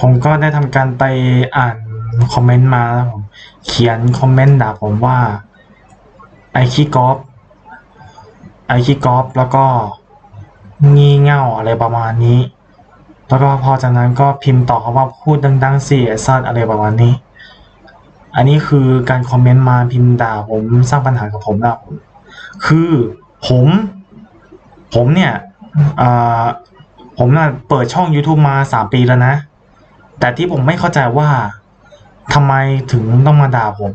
ผมก็ได้ทำการไปอ่านคอมเมนต์มาแล้วผมเขียนคอมเมนต์ด่าผมว่า ไอขี้กอฟไอขี้กอฟแล้วก็งี่เง่าอะไรประมาณนี้ แล้วก็พอจากนั้นก็พิมพ์ต่อเขาว่าพูดดังๆสิไอสัตอะไรประมาณนี้ อันนี้คือการคอมเมนต์มาพิมพ์ด่าผมสร้างปัญหากับผมนะผมคือผม ผมเนี่ยผมน่ะเปิดช่อง YouTube มาสามปีแล้วนะ แต่ที่ผมไม่เข้าใจว่าทำไมถึงต้องมาด่าผม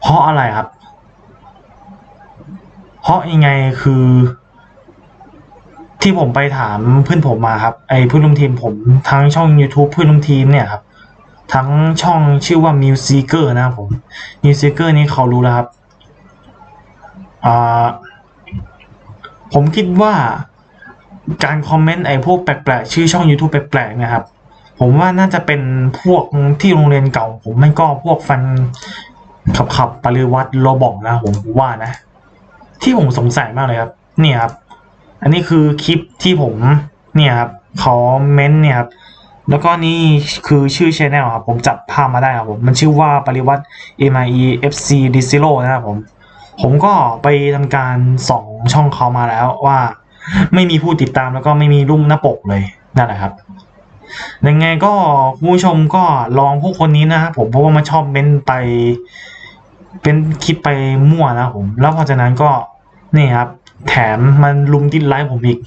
เพราะอะไรครับ เพราะยังไงคือ ที่ผมไปถามเพื่อนผมมาครับ ไอ้เพื่อนร่วมทีมผมทั้งช่อง YouTube เพื่อนร่วมทีมเนี่ยครับ ทั้งช่องชื่อว่า Musiker นะครับผม Musiker นี้เขารู้แล้วครับอ่าผมคิดว่าการคอมเมนต์ไอ้พวกแปลกๆชื่อช่อง YouTube แปลกๆนะครับ ผมว่าน่าจะเป็นพวกที่โรงเรียนเก่า ผมไม่ก็พวกฟันขับขับปริวัติโรบอกนะผมว่านะ ที่ผมสงสัยมากเลยครับ เนี่ยครับ อันนี้คือคลิปที่ผมเนี่ยครับเขาเม้นต์เนี่ยครับแล้วก็นี่คือชื่อชแนลครับ ผมจับภาพมาได้ครับผม มันชื่อว่าปริวัติ MIE FC d 0นะครับผม ผมก็ไปทำการส่องช่องเขามาแล้วว่า ไม่มีผู้ติดตามแล้วก็ไม่มีรูปหน้าปกเลยนั่นแหละครับ ยังไงก็ผู้ชมก็ลองพวกคนนี้นะครับผมเพราะว่ามันชอบเม้นไป เป็นคลิปไปมั่วนะผม แล้วพอจากนั้นก็นี่ครับ แถมมันลุมดิสไลค์ผมอีก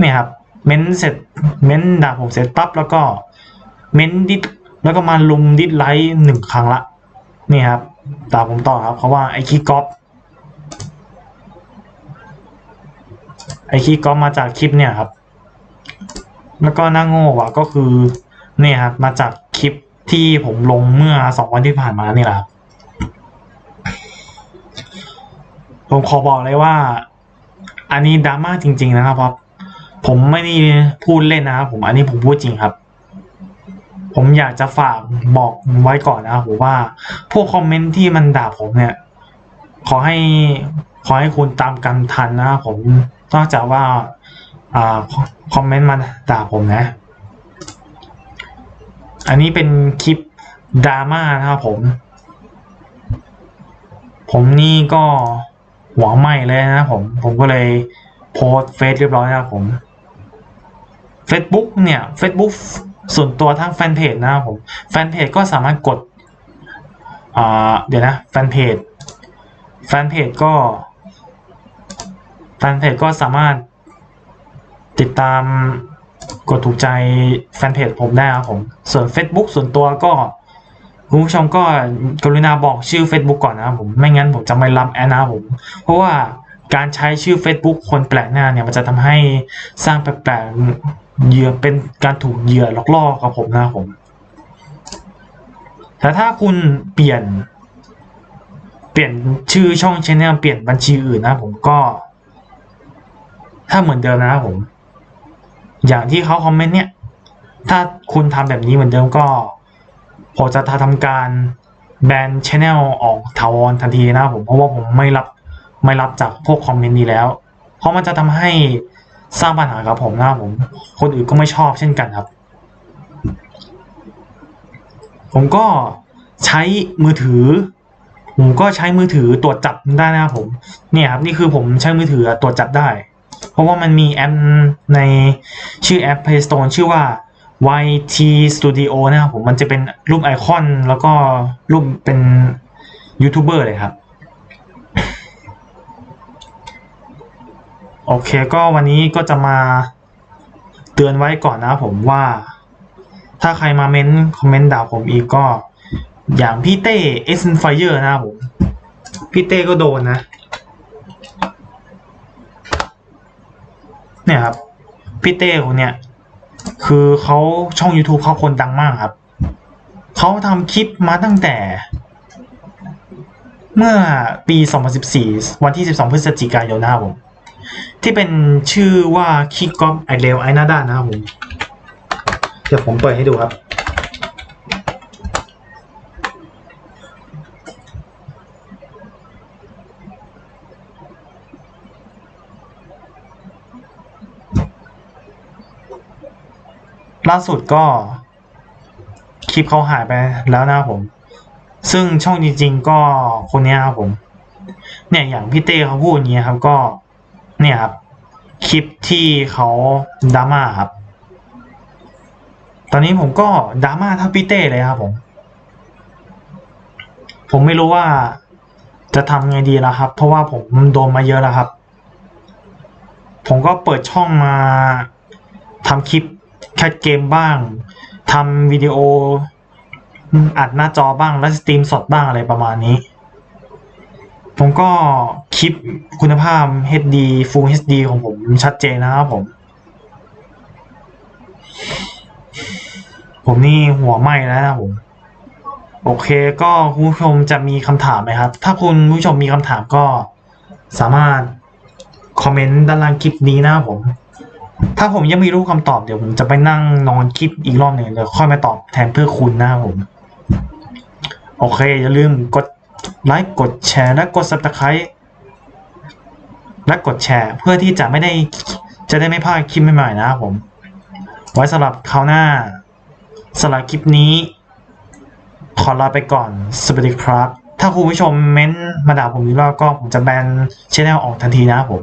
นี่ครับ เม้นเสร็จเม้นด่าผมเสร็จปั๊บแล้วก็เม้นดิสแล้วก็มาลุมดิสไลค์หนึ่งครั้งละนี่ครับด่าผมต่อครับเพราะว่าไอ้ขี้ก๊อปไอ้ขี้ก๊อปมาจากคลิปเนี่ยครับ แล้วก็หน่าโง่ว่ะก็คือ เนี่ยครับมาจากคลิปที่ผมลงเมื่อสองวันที่ผ่านมานี่แหละครับผมขอบอกเลยว่า อันนี้ดราม่าจริง ๆ นะครับเพราะผมไม่ได้พูดเล่นนะครับผมอันนี้ผมพูดจริงครับ ผมอยากจะฝากบอกไว้ก่อนนะครับผมว่า พวกคอมเมนต์ที่มันด่าผมเนี่ย ขอให้ขอให้คุณตามกันทันนะครับผมนอกจากว่า อ่าคอมเมนต์มาด่าผมนะ อันนี้เป็นคลิปดราม่านะครับผม ผมนี่ก็หัวไหม้เลยนะผม ผมก็เลยโพสเฟซเรียบร้อยนะครับผม Facebook เนี่ย Facebook ส่วนตัวทั้งแฟนเพจนะครับผม แฟนเพจก็สามารถกดอ่าเดี๋ยวนะแฟนเพจแฟนเพจก็แฟนเพจก็สามารถ ติดตามกดถูกใจแฟนเพจผมได้ครับผม ส่วน Facebook ส่วนตัวก็คุณผู้ชมก็กรุณาบอกชื่อ Facebook ก่อนนะครับผมไม่งั้นผมจะไม่รับแอนนะผม เพราะว่าการใช้ชื่อ Facebook คนแปลกหน้าเนี่ยมันจะทำให้สร้างแปลกๆเหยื่อเป็นการถูกเหยื่อลอกล่อกับผมนะครับผม แต่ถ้าคุณเปลี่ยน เปลี่ยนชื่อช่องชแนลเปลี่ยนบัญชีอื่นนะผมก็ ถ้าเหมือนเดิมนะครับผม อย่างที่เขาคอมเมนต์เนี่ย ถ้าคุณทำแบบนี้เหมือนเดิมก็ผมจะทำการแบนชแนลออกถาวรทันทีนะผมเพราะว่าผมไม่รับไม่รับจากพวกคอมเมนต์นี้แล้ว เพราะมันจะทำให้สร้างปัญหากับผมนะผม คนอื่นก็ไม่ชอบเช่นกันครับ ผมก็ใช้มือถือ ผมก็ใช้มือถือตรวจจับได้นะครับผม เนี่ยครับนี่คือผมใช้มือถือตรวจจับได้ ราะว่ามันมีแอปในชื่อแอป Play Store ชื่อว่า YT Studio นะครับผมมันจะเป็นรูปไอคอนแล้วก็รูปเป็นยูทูบเบอร์เลยครับ โอเคก็วันนี้ก็จะมาเตือนไว้ก่อนนะผมว่า ถ้าใครมาเม้นคอมเมนต์ด่าผมอีกก็ อย่างพี่เต้เอสไฟเอร์นะครับผม พี่เต้ก็โดนนะ เนี่ยครับพี่เต้คนเนี้ยคือเขาช่อง YouTube เขาคนดังมากครับเขาทำคลิปมาตั้งแต่ เมื่อปี 2014 วันที่ 12 พฤศจิกายนนะครับผม ที่เป็นชื่อว่าคิกกอปไอเลวไอนาด้านนะครับผม เดี๋ยวผมเปิดให้ดูครับ ล่าสุดก็คลิปเขาหายไปแล้วนะครับผม ซึ่งช่องจริง ๆ ก็คนนี้ครับผม เนี่ยอย่างพี่เต้เขาพูดอย่างเงี้ครับก็ เนี่ยครับ คลิปที่เขาดราม่าครับ ตอนนี้ผมก็ดราม่าเท่าพี่เต้เลยครับผม ผมไม่รู้ว่าจะทำไงดีแล้วครับ เพราะว่าผมโดนมาเยอะแล้วครับ ผมก็เปิดช่องมาทำคลิป แคทเกมบ้างทำวิดีโอ อัดหน้าจอบ้างแล้วสตรีมสดบ้างอะไรประมาณนี้ ผมก็คลิปคุณภาพ HD Full HD ของผมชัดเจนนะครับผม ผมนี่หัวไหม้แล้วนะผม โอเคก็คุณผู้ชมจะมีคำถามไหมครับ ถ้าคุณผู้ชมมีคำถามก็สามารถคอมเมนต์ด้านล่างคลิปนี้นะครับผม ถ้าผมยังไม่รู้คำตอบเดี๋ยวผมจะไปนั่งนอนคิดอีกรอบหนึ่งเดี๋ยวค่อยมาตอบแทนเพื่อคุณนะครับผม โอเค อย่าลืมกดไลค์กดแชร์ และกด subscribe และกดแชร์ เพื่อที่จะไม่ได้จะได้ไม่พลาดคลิปใหม่ๆนะครับผม ไว้สำหรับคราวหน้าสำหรับคลิปนี้ ขอลาไปก่อน สวัสดีครับ ถ้าคุณผู้ชมเม้นต์มาด่าผมอีกรอบก็ผมจะแบนช่องออกทันทีนะครับผม